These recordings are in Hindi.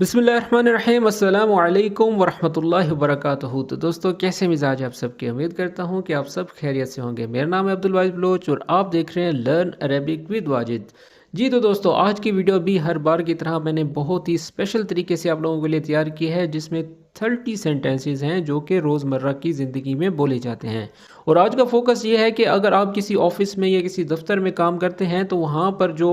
बिसमीम अल्लाम वरहमल वरक तो दोस्तों, कैसे मिजाज आप सबके? उम्मीद करता हूँ कि आप सब खैरियत से होंगे। मेरा नाम है अब्दुल वाजिद बलोच और आप देख रहे हैं लर्न अरेबिक विद वाजिद। जी तो दोस्तों, आज की वीडियो भी हर बार की तरह मैंने बहुत ही स्पेशल तरीके से आप लोगों के लिए तैयार की है, जिसमें थर्टी सेंटेंसेस हैं, जो कि रोज़मर्रा की ज़िंदगी में बोले जाते हैं। और आज का फोकस ये है कि अगर आप किसी ऑफ़िस में या किसी दफ्तर में काम करते हैं तो वहाँ पर जो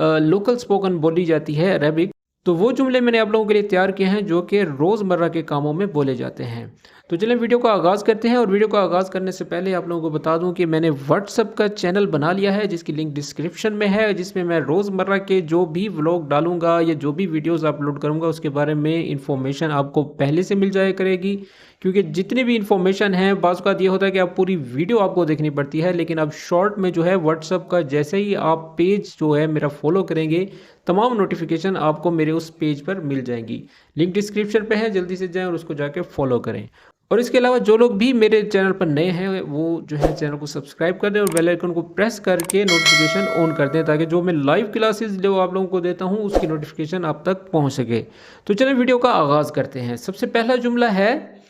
लोकल स्पोकन बोली जाती है अरेबिक तो वो जुमले मैंने आप लोगों के लिए तैयार किए हैं, जो कि रोज़मर्रा के कामों में बोले जाते हैं। तो चलें वीडियो का आगाज़ करते हैं, और वीडियो का आगाज़ करने से पहले आप लोगों को बता दूँ कि मैंने व्हाट्सअप का चैनल बना लिया है, जिसकी लिंक डिस्क्रिप्शन में है, जिसमें मैं रोज़मर्रा के जो भी व्लॉग डालूँगा या जो भी वीडियोस अपलोड करूँगा, उसके बारे में इंफॉर्मेशन आपको पहले से मिल जाया करेगी। क्योंकि जितनी भी इन्फॉर्मेशन है बाज़ का ये होता है कि आप पूरी वीडियो आपको देखनी पड़ती है, लेकिन अब शॉर्ट में जो है व्हाट्सअप का जैसे ही आप पेज जो है मेरा फॉलो करेंगे, तमाम नोटिफिकेशन आपको मेरे उस पेज पर मिल जाएँगी। लिंक डिस्क्रिप्शन पे है, जल्दी से जाएँ और उसको जाके फॉलो करें। और इसके अलावा जो लोग भी मेरे चैनल पर नए हैं, वो जो है चैनल को सब्सक्राइब कर दें और बेल आइकन को प्रेस करके नोटिफिकेशन ऑन कर दें, ताकि जो मैं लाइव क्लासेस जो आप लोगों को देता हूँ, उसकी नोटिफिकेशन आप तक पहुँच सके। तो चलें वीडियो का आगाज़ करते हैं। सबसे पहला जुमला है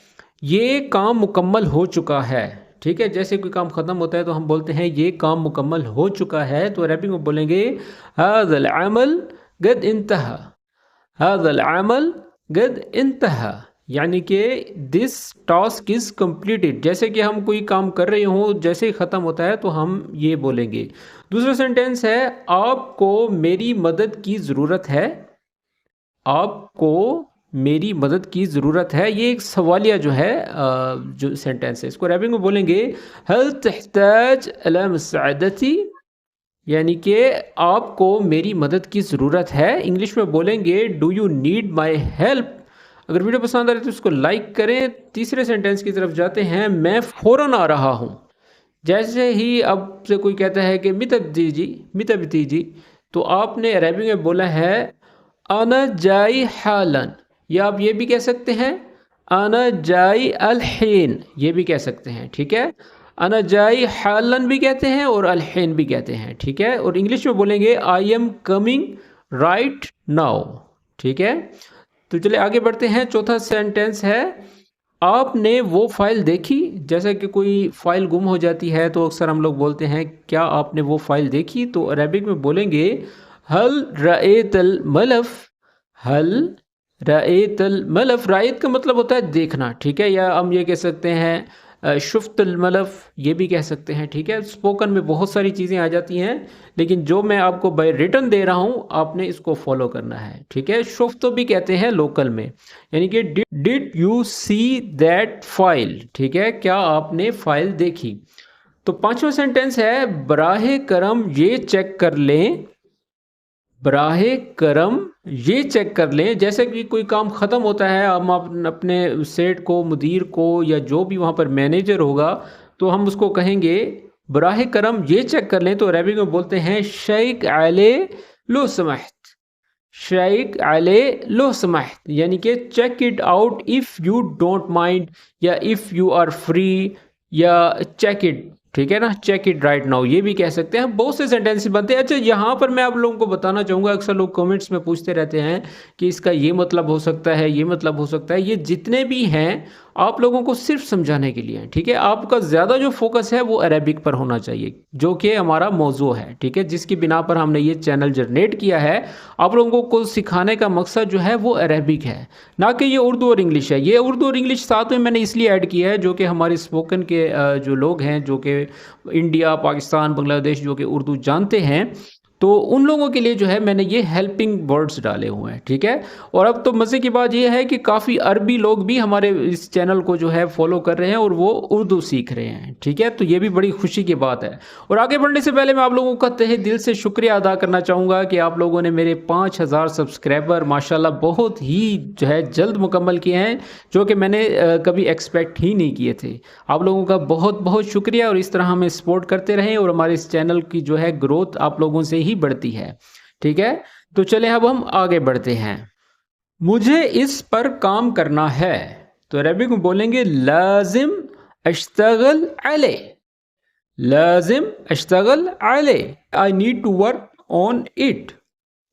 ये काम मुकम्मल हो चुका है। ठीक है, जैसे कोई काम ख़त्म होता है तो हम बोलते हैं, ये काम मुकम्मल हो चुका है। तो रैपिंग में बोलेंगे, हाजल अमल गद इंतहा, हाजल अमल गद इंतहा। यानी कि, दिस टास्क इज़ कम्प्लीटेड जैसे कि हम कोई काम कर रहे हों, जैसे ही ख़त्म होता है तो हम ये बोलेंगे। दूसरा सेंटेंस है, आपको मेरी मदद की ज़रूरत है। आपको मेरी मदद की ज़रूरत है। ये एक सवालिया जो है जो सेंटेंस है। इसको रैपिंग में बोलेंगे, हल यानी कि आपको मेरी मदद की ज़रूरत है। इंग्लिश में बोलेंगे do you need my help अगर वीडियो पसंद आ रही है तो उसको लाइक करें। तीसरे सेंटेंस की तरफ़ जाते हैं, मैं फ़ौरन आ रहा हूँ। जैसे ही अब से कोई कहता है कि, मितब जी जी, मितब जी तो आपने अरबी में बोला है अना जाई हालन। या आप ये भी कह सकते हैं अना अलहीन ये भी कह सकते हैं, ठीक है? अना हालन भी कहते हैं और अलहीन भी कहते हैं, ठीक है? और इंग्लिश में बोलेंगे, I am coming right now ठीक है? तो चलिए आगे बढ़ते हैं, चौथा सेंटेंस है, आपने वो फ़ाइल देखी? जैसे कि कोई फ़ाइल गुम हो जाती है तो अक्सर हम लोग बोलते हैं, क्या आपने वो फ़ाइल देखी? तो अरेबिक में बोलेंगे, हल रएतल मलफ, हल रएतल मलफ रायत का मतलब होता है देखना, ठीक है? या हम ये कह सकते हैं शुफ्तमलफ़ ये भी कह सकते हैं, ठीक है? स्पोकन में बहुत सारी चीज़ें आ जाती हैं, लेकिन जो मैं आपको बाय रिटर्न दे रहा हूँ, आपने इसको फॉलो करना है, ठीक है? शुफ्त भी कहते हैं लोकल में, यानी कि did you see that file, ठीक है? क्या आपने फ़ाइल देखी? तो पांचवा सेंटेंस है, बराह करम ये चेक कर लें, बराह करम ये चेक कर लें, जैसे कि कोई काम ख़त्म होता है, हम अपने सेट को, मुदीर को, या जो भी वहाँ पर मैनेजर होगा तो हम उसको कहेंगे, बराह करम, ये चेक कर लें। तो अरबी में बोलते हैं शेख आले लो समहत शेख आले लो समहत यानी कि, check it out if you don't mind, या इफ़ यू आर फ्री, या चेक इट ठीक है ना? चेक इट राइट नाउ ये भी कह सकते हैं। बहुत से सेंटेंसेस बनते हैं। अच्छा यहाँ पर मैं आप लोगों को बताना चाहूँगा, अक्सर लोग कमेंट्स में पूछते रहते हैं कि इसका ये मतलब हो सकता है, ये मतलब हो सकता है। ये जितने भी हैं आप लोगों को सिर्फ़ समझाने के लिए, ठीक है? आपका ज़्यादा जो फोकस है, वो अरेबिक पर होना चाहिए, जो कि हमारा मौजू है, ठीक है? जिसकी बिना पर हमने ये चैनल जनरेट किया है, आप लोगों को सिखाने का मकसद जो है, वो अरेबिक है। ना कि ये उर्दू और इंग्लिश है। ये उर्दू और इंग्लिश साथ में मैंने इसलिए ऐड किया है, जो कि हमारे स्पोकन के जो लोग हैं, जो कि इंडिया पाकिस्तान बांग्लादेश जो कि उर्दू जानते हैं तो उन लोगों के लिए जो है मैंने ये हेल्पिंग वर्ड्स डाले हुए हैं, ठीक है? और अब तो मज़े की बात यह है कि काफ़ी अरबी लोग भी हमारे इस चैनल को जो है फॉलो कर रहे हैं और वो उर्दू सीख रहे हैं, ठीक है? तो ये भी बड़ी खुशी की बात है। और आगे बढ़ने से पहले मैं आप लोगों का तहे दिल से शुक्रिया अदा करना चाहूँगा कि आप लोगों ने मेरे पाँच हज़ार सब्सक्राइबर माशाला बहुत ही जो है जल्द मुकम्मल किए हैं, जो कि मैंने कभी एक्सपेक्ट ही नहीं किए थे। आप लोगों का बहुत बहुत शुक्रिया और इस तरह हमें सपोर्ट करते रहें और हमारे इस चैनल की जो है ग्रोथ आप लोगों से ही बढ़ती है। ठीक है? तो चले अब हम आगे बढ़ते हैं। मुझे इस पर काम करना है। तो अरबिक में बोलेंगे, लाजिम अश्तगल अले लाजिम अश्तगल अले I need to work on it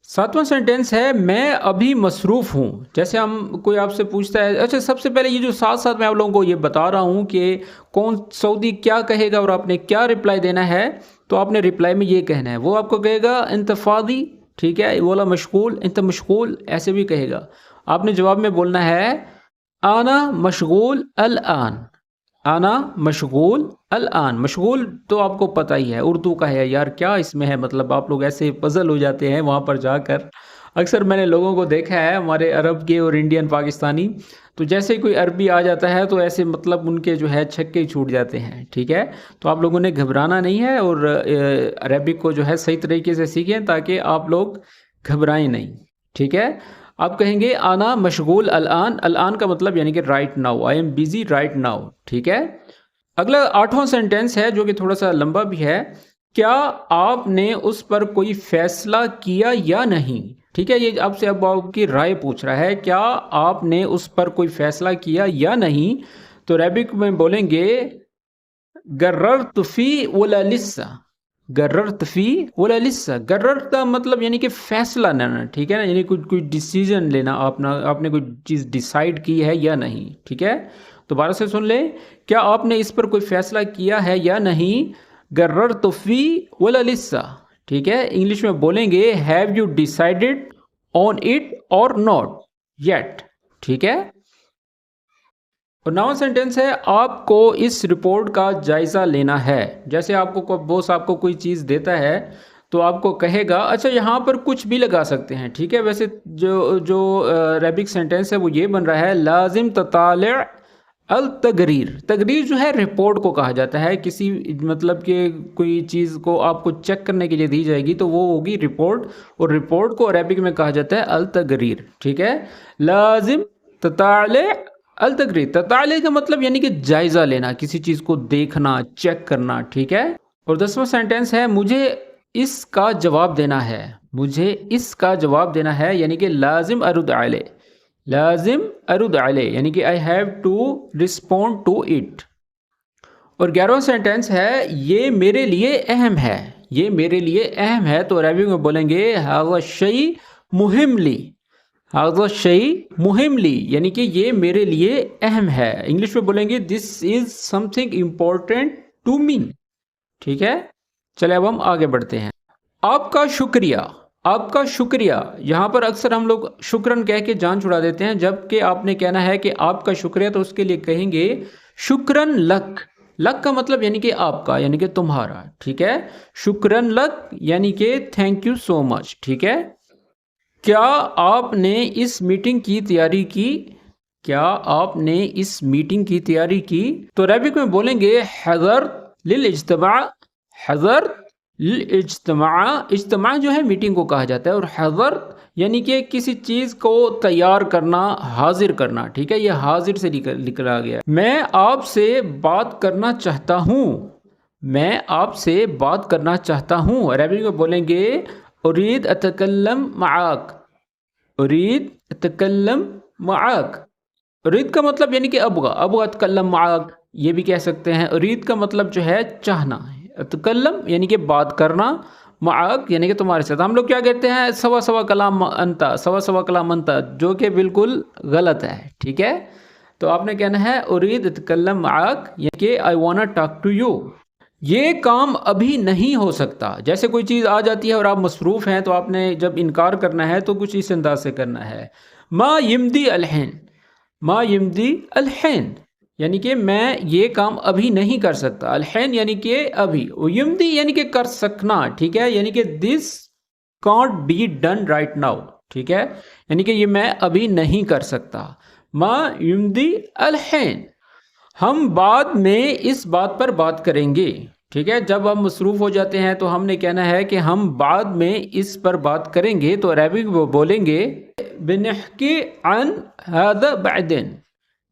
सातवां सेंटेंस है, मैं अभी मसरूफ़ हूँ। जैसे हम, कोई आपसे पूछता है अच्छा सबसे पहले ये जो साथ साथ मैं आप लोगों को ये बता रहा हूँ कि कौन, सऊदी क्या कहेगा और आपने क्या रिप्लाई देना है? तो आपने रिप्लाई में ये कहना है। वो आपको कहेगा इंतफादी ठीक है बोला, मशगूल इंत मशगूल, ऐसे भी कहेगा। आपने जवाब में बोलना है, आना मशगूल अल आन, आना मशगूल अल आन। मशगूल तो आपको पता ही है, उर्दू का है, यार क्या इसमें है? मतलब आप लोग ऐसे पजल हो जाते हैं वहाँ पर जाकर। अक्सर मैंने लोगों को देखा है, हमारे अरब के और इंडियन, पाकिस्तानी तो जैसे ही कोई अरबी आ जाता है तो ऐसे मतलब उनके जो है छक्के छूट जाते हैं, ठीक है? तो आप लोगों ने घबराना नहीं है और अरबिक को जो है सही तरीके से सीखें ताकि आप लोग घबराएँ नहीं, ठीक है? आप कहेंगे, आना मशगूल अलान अलान का मतलब यानी कि right now I am busy right now ठीक है? अगला आठवां सेंटेंस है, जो कि थोड़ा सा लंबा भी है, क्या आपने उस पर कोई फैसला किया या नहीं? ठीक है, ये आपसे अब आपकी राय पूछ रहा है, क्या आपने उस पर कोई फैसला किया या नहीं? तो रैबिक में बोलेंगे गर्र तुफी लिस्सा गर्र तफ़ी बोला लिस्सा गर्र का मतलब यानी कि फ़ैसला लेना, ठीक है ना? यानी कोई कोई डिसीज़न लेना, आपने आपने कोई चीज़ डिसाइड की है या नहीं, ठीक है? दोबारा से सुन लें, क्या आपने इस पर कोई फ़ैसला किया है या नहीं? गर्र तफ़ी बोला लिस्सा ठीक है? इंग्लिश में बोलेंगे have you decided on it और नॉट येट ठीक है? और नाउ सेंटेंस है, आपको इस रिपोर्ट का जायज़ा लेना है। जैसे आपको बॉस आपको कोई चीज़ देता है तो आपको कहेगा अच्छा यहाँ पर कुछ भी लगा सकते हैं। ठीक है? वैसे जो जो रेबिक सेंटेंस है, वो ये बन रहा है, लाजिम तताल अल तगरीर तगरीर जो है रिपोर्ट को कहा जाता है। किसी मतलब कि कोई चीज़ को आपको चेक करने के लिए दी जाएगी तो वो होगी रिपोर्ट और रिपोर्ट को अरेबिक में कहा जाता है अल तगरीर ठीक है? लाजिम तताल अल तकरी तताले का मतलब यानी कि जायज़ा लेना, किसी चीज़ को देखना चेक करना। ठीक है? और दसवां सेंटेंस है, मुझे इसका जवाब देना है। मुझे इसका जवाब देना है, यानी कि लाजिम अरुद आले लाजिम अरुद आले यानी कि I have to respond to it और ग्यारहवा सेंटेंस है, ये मेरे लिए अहम है। ये मेरे लिए अहम है तो अरबी में बोलेंगे हावा शई मुहिमली। हाजा शई मुहिमली, यानी कि ये मेरे लिए अहम है। इंग्लिश में बोलेंगे this is something important to me ठीक है? चले अब हम आगे बढ़ते हैं। आपका शुक्रिया। आपका शुक्रिया। यहाँ पर अक्सर हम लोग शुक्रन कह के जान छुड़ा देते हैं, जबकि आपने कहना है कि आपका शुक्रिया तो उसके लिए कहेंगे शुक्रन लक। लक का मतलब यानी कि आपका, यानी कि तुम्हारा, ठीक है? शुक्रन लक यानी कि थैंक यू सो मच ठीक है? क्या आपने इस मीटिंग की तैयारी की? क्या आपने इस मीटिंग की तैयारी की? तो रैबिक में बोलेंगे, हजर लिल इज्तमा हजर इज्तमा इज्तमा जो है मीटिंग को कहा जाता है और हजर यानी कि किसी चीज़ को तैयार करना, हाजिर करना, ठीक है? ये हाजिर से निकला गया मैं आपसे बात करना चाहता हूँ। मैं आपसे बात करना चाहता हूँ। अरबिक में बोलेंगे, उरीद अतकल्लम माक उरीद अतकल्लम माक उरीद का मतलब यानी कि अबगा अबगा अतकल्लम माक ये भी कह सकते हैं। उरीद का मतलब जो है चाहना। अतकल्लम, यानी कि बात करना माक यानी कि तुम्हारे साथ। हम लोग क्या कहते हैं? सवा सवा कलाम अंता, सवा सवा कलाम अंता, जो कि बिल्कुल गलत है, ठीक है? तो आपने कहना है, उरीद अतकल्लम माक यानी कि I want talk to you ये काम अभी नहीं हो सकता। जैसे कोई चीज़ आ जाती है और आप मसरूफ़ हैं तो आपने जब इनकार करना है तो कुछ इस अंदाज से करना है। माँ यमदी अलहन, माँ यमदी अलहन। यानी कि मैं ये काम अभी नहीं कर सकता। अलहन यानी कि अभी यमदी यानी कि कर सकना, ठीक है? यानी कि this can't be done right now ठीक है? यानी कि ये मैं अभी नहीं कर सकता। माँ यमदी, अलहन, हम बाद में इस बात पर बात करेंगे, ठीक है? जब हम मसरूफ़ हो जाते हैं तो हमने कहना है कि हम बाद में इस पर बात करेंगे तो अरबिक वो बोलेंगे, बिनहकी अन हद बैदिन।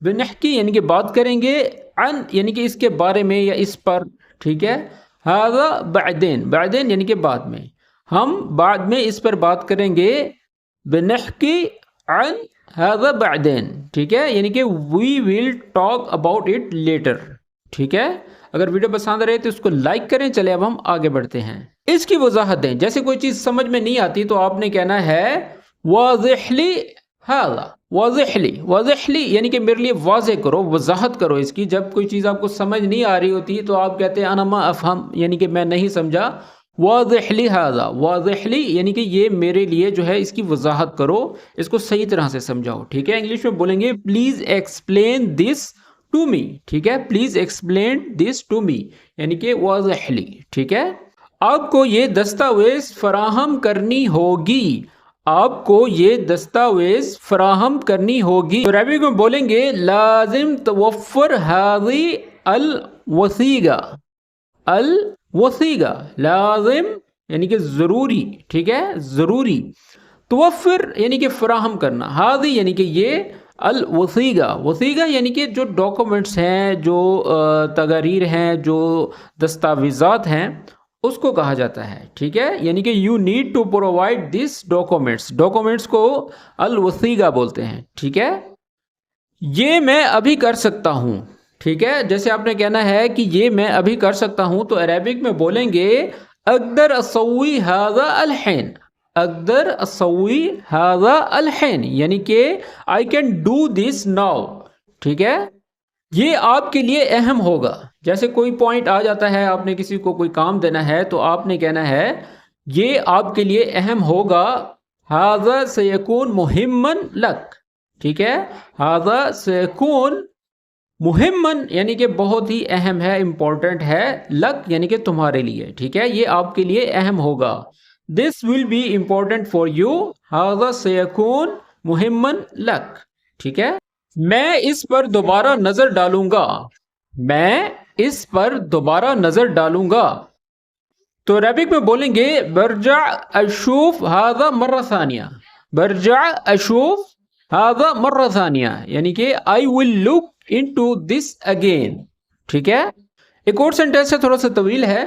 बिनहकी यानी कि बात करेंगे अन यानी कि इसके बारे में या इस पर, ठीक है? हद बैदिन बैदिन यानी कि बाद में। हम बाद में इस पर बात करेंगे बिनहकी अन हैज़ा बैदैन, ठीक है? यानी कि we will talk about it later ठीक है? अगर वीडियो पसंद रहे तो इसको लाइक करें। चले अब हम आगे बढ़ते हैं। इसकी वजाहत दें। जैसे कोई चीज़ समझ में नहीं आती तो आपने कहना है वाजहली हाला, वाजहली वाजहली यानी कि मेरे लिए वाज करो, वजाहत करो इसकी। जब कोई चीज़ आपको समझ नहीं आ रही होती तो आप कहते हैं अनमा अफहम, यानी कि मैं नहीं समझा। वाजहली हाजा वाजहली यानी कि ये मेरे लिए जो है इसकी वजाहत करो, इसको सही तरह से समझाओ, ठीक है? इंग्लिश में बोलेंगे please explain this to me ठीक है? Please explain this to me यानी कि वाजहली, ठीक है? आपको ये दस्तावेज़ फराहम करनी होगी। आपको ये दस्तावेज़ फराहम करनी होगी। तो रबी में बोलेंगे, लाजिम तवफ़र हाजी अल वसीगा अल वसीगा, लाजिम यानी कि ज़रूरी, ठीक है? ज़रूरी तवफ़र यानी कि फ़राहम करना, हाजी यानी कि ये अल वसीगा वसीगा यानी कि जो डॉक्यूमेंट्स हैं, जो तगारीर हैं, जो दस्तावेज़ात हैं उसको कहा जाता है, ठीक है? यानी कि you need to provide this documents documents को अल वसीगा बोलते हैं, ठीक है? ये मैं अभी कर सकता हूँ, ठीक है? जैसे आपने कहना है कि ये मैं अभी कर सकता हूँ तो अरेबिक में बोलेंगे अकदर असवी हाजा अलहैन अकदर असवी हाजा अलहैन यानी कि I can do this now ठीक है? ये आपके लिए अहम होगा। जैसे कोई पॉइंट आ जाता है, आपने किसी को कोई काम देना है तो आपने कहना है, ये आपके लिए अहम होगा। हाजा सयकून मुहिमन लक। ठीक है? हाजा सयकून मुहिमन यानी कि बहुत ही अहम है इम्पोर्टेंट है, लक यानी कि तुम्हारे लिए। ठीक है? ये आपके लिए अहम होगा। This will be important for you हाजा सयकून मुहिमन लक। ठीक है? मैं इस पर दोबारा नज़र डालूँगा। मैं इस पर दोबारा नज़र डालूँगा। तो रबिक में बोलेंगे बरजा अशूफ हाजा मर्रसानिया बरजा अशूफ हाजा मर्रसानिया यानी कि I will look into this again ठीक है? एक और सेंटेंस है थोड़ा सा तवील है।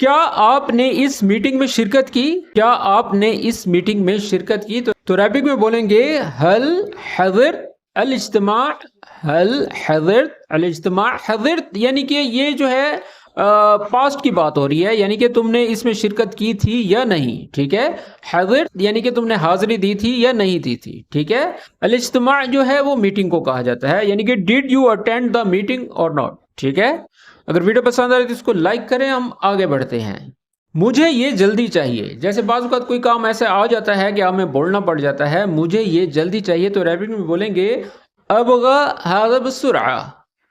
क्या आपने इस मीटिंग में शिरकत की? क्या आपने इस मीटिंग में शिरकत की? तो, तो रैबिक में बोलेंगे हल हजर अल इज्तमा हल हज़रत अल इज्तमा हज़रत यानी कि ये जो है पास्ट की बात हो रही है यानी कि तुमने इसमें शिरकत की थी या नहीं ठीक है हज़रत यानी कि तुमने हाजिरी दी थी या नहीं दी थी ठीक है अल इज्तमा जो है वो मीटिंग को कहा जाता है यानी कि did you attend the meeting और नॉट ठीक है अगर वीडियो पसंद आ रही तो इसको लाइक करें हम आगे बढ़ते हैं मुझे ये जल्दी चाहिए। जैसे बाज़ कोई काम ऐसे आ जाता है कि हमें बोलना पड़ जाता है, मुझे ये जल्दी चाहिए तो रैपिड में बोलेंगे, अब हाजा बसुरा,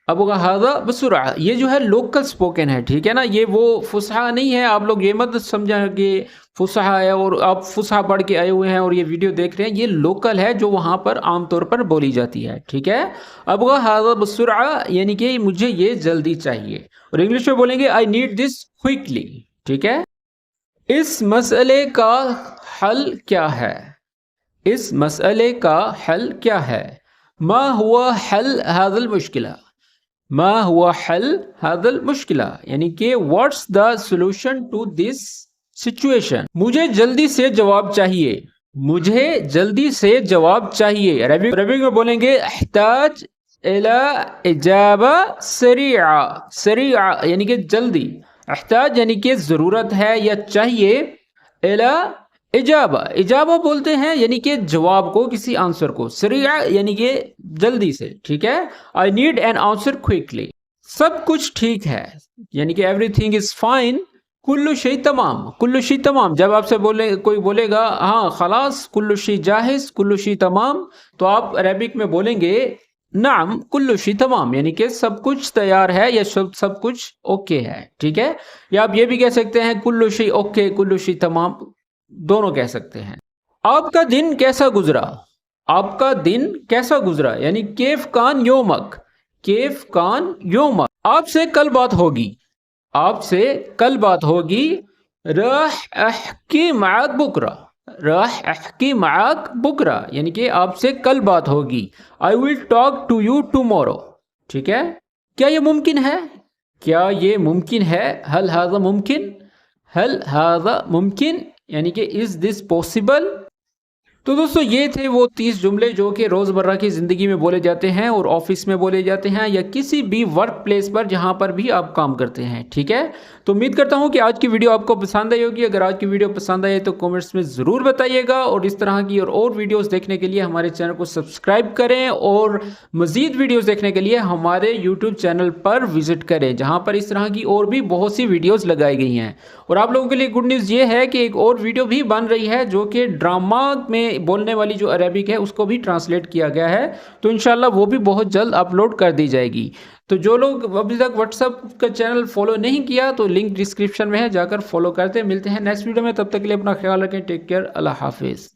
अब हाजा बसुरा। ये जो है लोकल स्पोकन है, ठीक है ना? ये वो फुसहा नहीं है, आप लोग ये मत समझा कि फुसहा है और आप फुसहा पढ़ के आए हुए हैं और ये वीडियो देख रहे हैं। ये लोकल है जो वहाँ पर आमतौर पर बोली जाती है, ठीक है? अब हाजा बसुरा, यानी कि मुझे ये जल्दी चाहिए। और इंग्लिश में बोलेंगे आई नीड दिस क्विकली ठीक है? इस मसले का हल क्या है? इस मसले का हल क्या है? मा हुआ हल हादल मुश्किल। मा हुआ हल हादल मुश्किल, यानी कि what's the solution to this situation मुझे जल्दी से जवाब चाहिए। मुझे जल्दी से जवाब चाहिए। रबी रबी में बोलेंगे अहताज इला इजाबा सरिया सरिया यानी कि जल्दी। अहताज यानी कि ज़रूरत है या चाहिए एला इजाबा। इजाबा बोलते हैं यानी कि जवाब को, किसी आंसर को। सरिया यानी कि जल्दी से, ठीक है? I need an answer quickly सब कुछ ठीक है। यानी कि एवरीथिंग इज़ फाइन कुल्लु शी तमाम। कुल्लु शी तमाम। जब आपसे बोले, कोई बोलेगा हाँ खलास, कुल्लु शी जाहिज, कुल्लु तमाम तो आप अरेबिक में बोलेंगे नाम कुल्लुशी तमाम, यानी कि सब कुछ तैयार है, या सब सब कुछ ओके है, ठीक है? या आप ये भी कह सकते हैं कुल्लुशी ओके कुल्लुशी तमाम, दोनों कह सकते हैं। आपका दिन कैसा गुजरा? आपका दिन कैसा गुजरा? यानी केफ कान योमक, केफ कान योमक। आपसे कल बात होगी, आपसे कल बात होगी, रह की माक बुकरा। की माक बुकरा, यानी कि आपसे कल बात होगी। I will talk to you tomorrow ठीक है? क्या ये मुमकिन है? क्या ये मुमकिन है? हल हाजा मुमकिन? हल हाजा मुमकिन, यानी कि इज़ दिस पॉसिबल तो दोस्तों, ये थे वो तीस जुमले जो कि रोज़मर्रा की ज़िंदगी में बोले जाते हैं और ऑफ़िस में बोले जाते हैं या किसी भी वर्क प्लेस पर जहाँ पर भी आप काम करते हैं, ठीक है? तो उम्मीद करता हूँ कि आज की वीडियो आपको पसंद आई होगी। अगर आज की वीडियो पसंद आए तो कमेंट्स में ज़रूर बताइएगा और इस तरह की और और वीडियोज़ देखने के लिए हमारे चैनल को सब्सक्राइब करें और मज़ीद वीडियोज़ देखने के लिए हमारे यूट्यूब चैनल पर विज़िट करें, जहाँ पर इस तरह की और भी बहुत सी वीडियोज़ लगाई गई हैं। और आप लोगों के लिए गुड न्यूज़ ये है कि एक और वीडियो भी बन रही है जो कि ड्रामा में बोलने वाली जो अरेबिक है, उसको भी ट्रांसलेट किया गया है। तो इनशाला वो भी बहुत जल्द अपलोड कर दी जाएगी। तो जो लोग अभी तक व्हाट्सअप का चैनल फॉलो नहीं किया तो लिंक डिस्क्रिप्शन में है, जाकर फॉलो करते मिलते हैं नेक्स्ट वीडियो में, तब तक के लिए अपना ख्याल रखें। टेक केयर अल्लाह हाफिज़